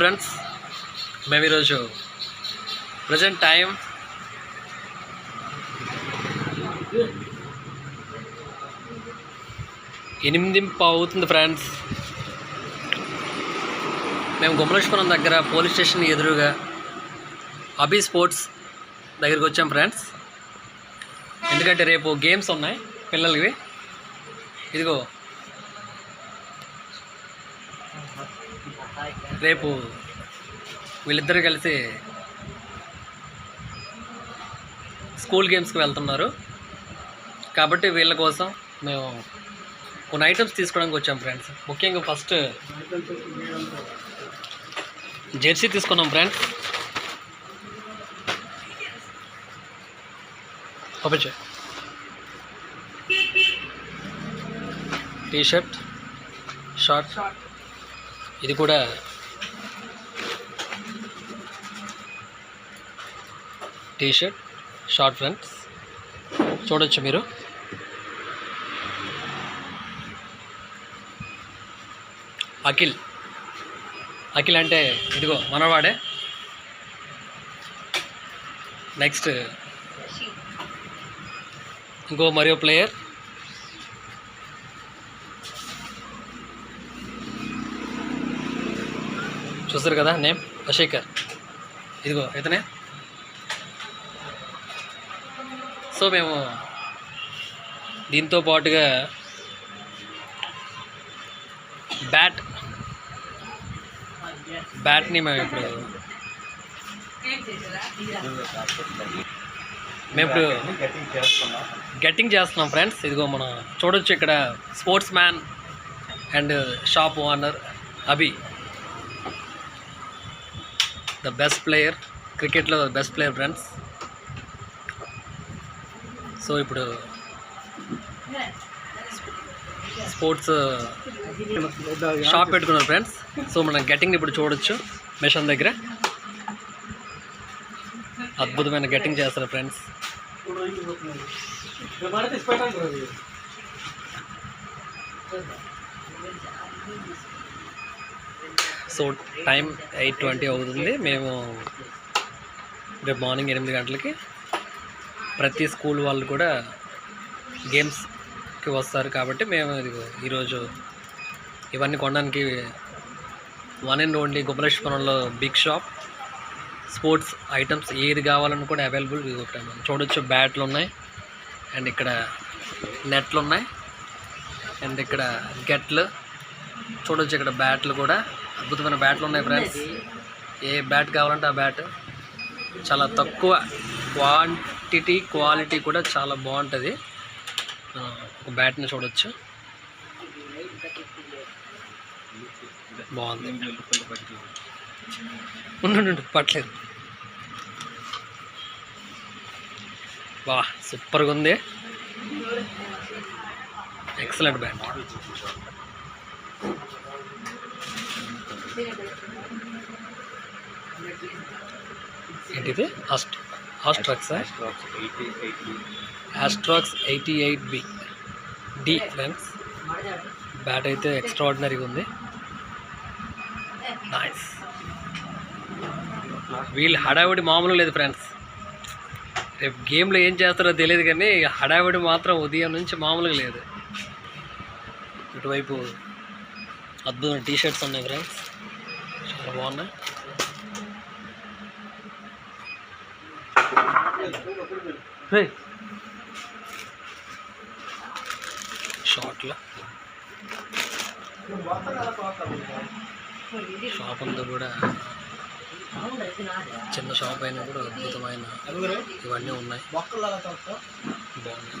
Friends మేము ఈరోజు present time ఎనిమిది అవుతుంది ఫ్రెండ్స్ మేము గుమ్మలక్ష్మణం దగ్గర పోలీస్ స్టేషన్ ఎదురుగా అబీ స్పోర్ట్స్ దగ్గరికి వచ్చాం ఫ్రెండ్స్ ఎందుకంటే రేపు గేమ్స్ ఉన్నాయి పిల్లలవి. ఇదిగో రేపు వీళ్ళిద్దరు కలిసి స్కూల్ గేమ్స్కి వెళ్తున్నారు. కాబట్టి వీళ్ళ కోసం మేము కొన్ని ఐటమ్స్ తీసుకోవడానికి వచ్చాం ఫ్రెండ్స్. ముఖ్యంగా ఫస్ట్ జెర్సీ తీసుకున్నాం ఫ్రెండ్స్. పంపించే టీ షర్ట్ షార్ట్ ఇది కూడా టీ షర్ట్ షార్ట్ ఫ్రెండ్స్ చూడొచ్చు మీరు. అఖిల్. అఖిల్ అంటే ఇదిగో మనవాడే. నెక్స్ట్ ఇంకో మరో ప్లేయర్ చూస్తారు కదా నేమ్? అశేఖర్. ఇదిగో ఇతనే. సో మేము దీంతో పాటుగా బ్యాట్ బ్యాట్ని మేము ఇప్పుడు మేము ఇప్పుడు గెట్టింగ్ చేస్తున్నాం ఫ్రెండ్స్. ఇదిగో మనం చూడొచ్చు ఇక్కడ sports man and shop owner Abhi. The best player క్రికెట్లో బెస్ట్ ప్లేయర్ ఫ్రెండ్స్. సో ఇప్పుడు స్పోర్ట్స్ షాప్ పెట్టుకున్నారు ఫ్రెండ్స్. సో మనం గెట్టింగ్ ఇప్పుడు చూడొచ్చు మిషన్ దగ్గర. అద్భుతమైన గెట్టింగ్ చేస్తారు friends. So time eight twenty అవుతుంది. మేము రేపు మార్నింగ్ ఎనిమిది గంటలకి ప్రతి స్కూల్ వాళ్ళు కూడా గేమ్స్కి వస్తారు కాబట్టి మేము ఈరోజు ఇవన్నీ కొనడానికి వన్ అండ్ ఓన్లీ గుమ్మలేశ్వరంలో బిగ్ షాప్. స్పోర్ట్స్ ఐటమ్స్ ఏది కావాలని కూడా అవైలబుల్ ఇది చూడొచ్చు బ్యాట్లు ఉన్నాయి. అండ్ ఇక్కడ నెట్లు ఉన్నాయి. అండ్ ఇక్కడ గెట్లు. చూడొచ్చు ఇక్కడ బ్యాట్లు కూడా. అద్భుతమైన బ్యాట్లు ఉన్నాయి ఫ్రెండ్స్. ఏ బ్యాట్ కావాలంటే ఆ బ్యాట్. చాలా తక్కువ క్వాంటిటీ క్వాలిటీ కూడా చాలా బాగుంటుంది. ఒక బ్యాట్ని చూడొచ్చు. బాగుంది. ఉండు పట్టలేదు. బా సూపర్గా ఉంది. Excellent bat. ఏంటిది? అస్ట్ హాస్ట్రాక్స్ Astrox eighty eight B D friends bat అయితే ఎక్స్ట్రాడినరీగా ఉంది. నైస్ వీళ్ళు హడావిడి మామూలు లేదు ఫ్రెండ్స్ రేపు గేమ్లో ఏం చేస్తారో తెలియదు కానీ హడావిడి మాత్రం ఉదయం నుంచి మామూలుగా లేదు. ఇటువైపు అద్భుతమైన టీషర్ట్స్ ఉన్నాయి ఫ్రెండ్స్ చాలా బాగున్నాయి. షార్ట్లో. షాప్ అంతా కూడా చిన్న షాప్ అయినా కూడా అద్భుతమైన ఇవన్నీ ఉన్నాయి. బాగున్నాయి.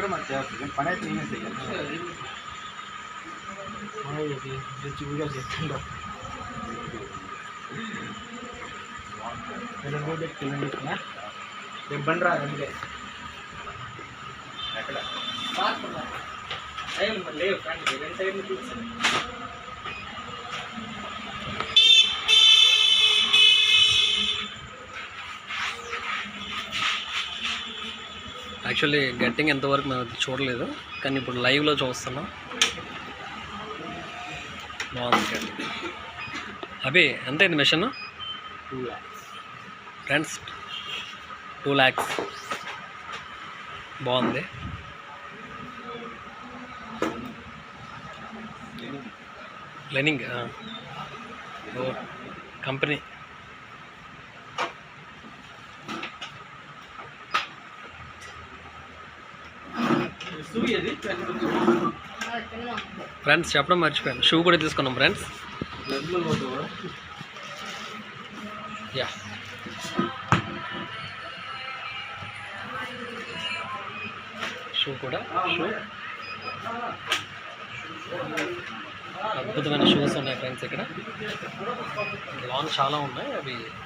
లాగడం అది చేస్తుంది పని అయితే నేనే చేయాలి చూడగా చెప్తుండ ఇబ్బంది రా అంతే ఎక్కడ లేవు కానీ రెండు సైడ్లు చూసాను యాక్చువల్లీ గట్టింగ్ ఎంతవరకు మేము చూడలేదు కానీ ఇప్పుడు లైవ్లో చూస్తున్నాం. బాగుంది గట్టింగ్. అభి ఎంత అయింది machine? Two lakhs friends two lakhs. బాగుంది. లెనింగ్ ఓ కంపెనీ. ఫ్రెండ్స్ చెప్పడం మర్చిపోయాను. షూ కూడా తీసుకున్నాం ఫ్రెండ్స్ యా షూ కూడా షూ అద్భుతమైన షూస్ ఉన్నాయి ఫ్రెండ్స్ ఇక్కడ. లాన్ చాలా ఉన్నాయి అవి అయిపోయింది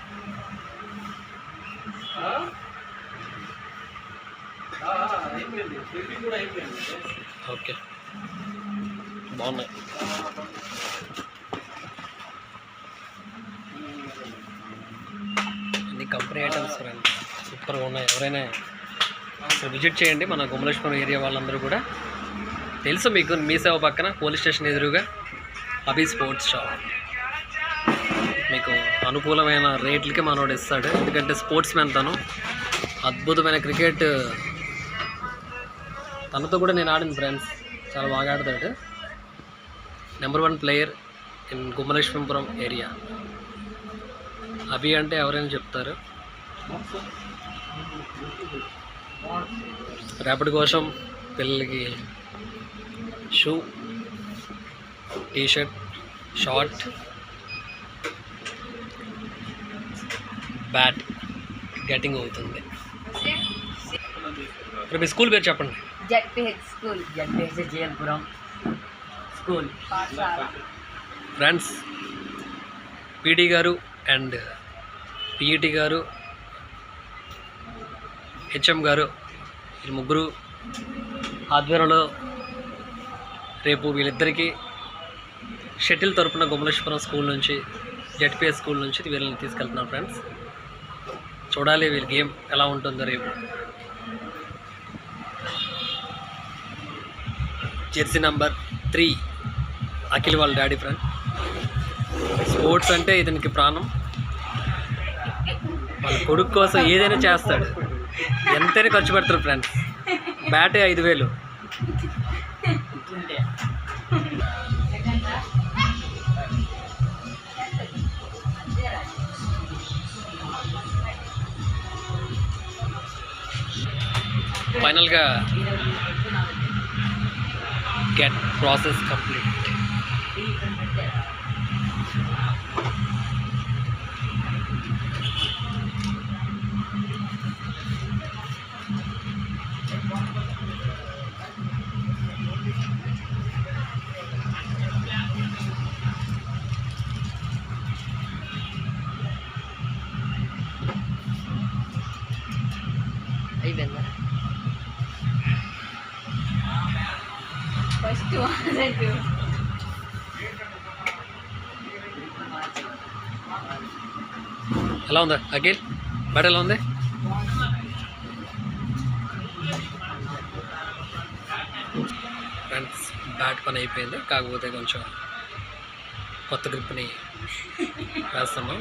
రివ్యూ కూడా అయిపోయింది ఓకే. బాగున్నాయి. అన్ని కంపెనీ ఐటమ్స్ సూపర్గా ఉన్నాయి. ఎవరైనా అసలు విజిట్ చేయండి మన గుమలేశ్వరం ఏరియా వాళ్ళందరూ కూడా. తెలుసు మీకు మీ సేవ పక్కన పోలీస్ స్టేషన్ ఎదురుగా అభి స్పోర్ట్స్ షాప్. మీకు అనుకూలమైన రేట్లకి మనోడు ఇస్తాడు. ఎందుకంటే స్పోర్ట్స్ మ్యాన్ తను. అద్భుతమైన క్రికెట్ తనతో కూడా నేను ఆడింది ఫ్రెండ్స్ చాలా బాగా ఆడతాడు number one player in Gummalakshmipuram area Abhi అంటే ఎవరైనా చెప్తారు? రేపటి కోసం పిల్లలకి shoe T-shirt short bat getting అవుతుంది. ఇప్పుడు మీ స్కూల్ పేరు చెప్పండి. ZPH school. JL Puram friends PT గారు అండ్ పిఈటి గారు హెచ్ఎం గారు ఈ ముగ్గురు ఆధ్వర్యంలో రేపు వీళ్ళిద్దరికీ షటిల్ తరపున గుమలేశ్వరం స్కూల్ నుంచి జెడ్పిఎస్ స్కూల్ నుంచి వీళ్ళని తీసుకెళ్తున్నాం ఫ్రెండ్స్. చూడాలి వీళ్ళ గేమ్ ఎలా ఉంటుందో రేపు. జెర్సీ నంబర్ త్రీ అఖిల్ వాళ్ళ డాడీ ఫ్రెండ్. స్పోర్ట్స్ అంటే ఇతనికి ప్రాణం. వాళ్ళ కొడుకు కోసం ఏదైనా చేస్తాడు. ఎంతైనా ఖర్చు పెడతారు ఫ్రెండ్స్. బ్యాటే ఐదు వేలు. ఫైనల్గా గెట్ ప్రాసెస్ కంప్లీట్ అయిపోయిందా ఫస్ట్ అన్నట్టు ఎలా ఉందా అఖిల్? బట్ ఎలా ఉంది? ఫ్రెండ్స్ బ్యాట్ పని అయిపోయింది. కాకపోతే కొంచెం కొత్త గ్రిప్ని వేస్తున్నాం.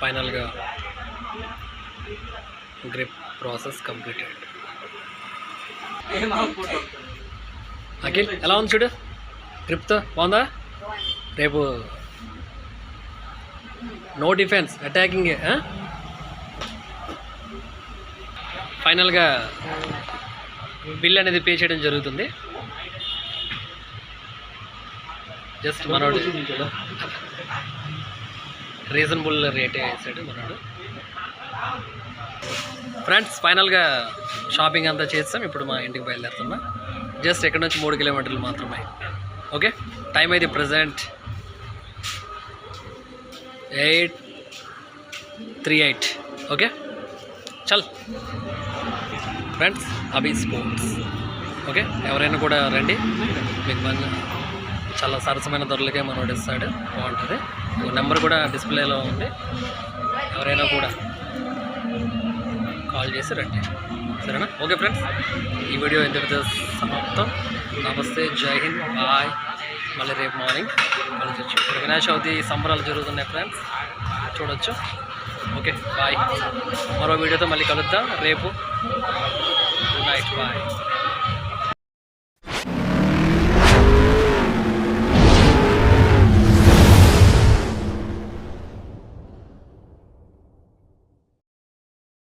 ఫైనల్గా గ్రిప్ ప్రాసెస్ కంప్లీటెడ్. అఖిల్ ఎలా ఉంది చూడు? గ్రిప్తో బాగుందా? రేపు నో డిఫెన్స్ అటాకింగ్ ఫైనల్గా బిల్ అనేది పే చేయడం జరుగుతుంది. జస్ట్ మనోడు. రీజనబుల్ రేటే వేసాడు మనోడు. ఫ్రెండ్స్ ఫైనల్గా షాపింగ్ అంతా చేస్తాం. ఇప్పుడు మా ఇంటికి బయలుదేరుతున్నా. జస్ట్ ఇక్కడ నుంచి మూడు కిలోమీటర్లు మాత్రమే. ఓకే? టైం అయితే present eight three eight okay? చల్. Friends Abhi sports okay? ఎవరైనా కూడా రండి. మీకు మన చాలా సరసమైన ధరలకే మనోడు ఇస్తాడు. బాగుంటుంది. నెంబర్ కూడా డిస్ప్లేలో ఉంది. ఎవరైనా కూడా కాల్ చేసి రండి. సరేనా? ఓకే ఫ్రెండ్స్ ఈ వీడియో ఇంతటితో సమాప్తం. నమస్తే జై హింద్ బాయ్. మళ్ళీ రేపు మార్నింగ్ కలుసొచ్చు ఇక్కడ వినాయక చవితి సంబరాలు జరుగుతున్నాయి ఫ్రెండ్స్. చూడొచ్చు. Okay bye. మరో వీడియోతో మళ్ళీ కలుద్దాం. రేపు గుడ్ నైట్ బాయ్.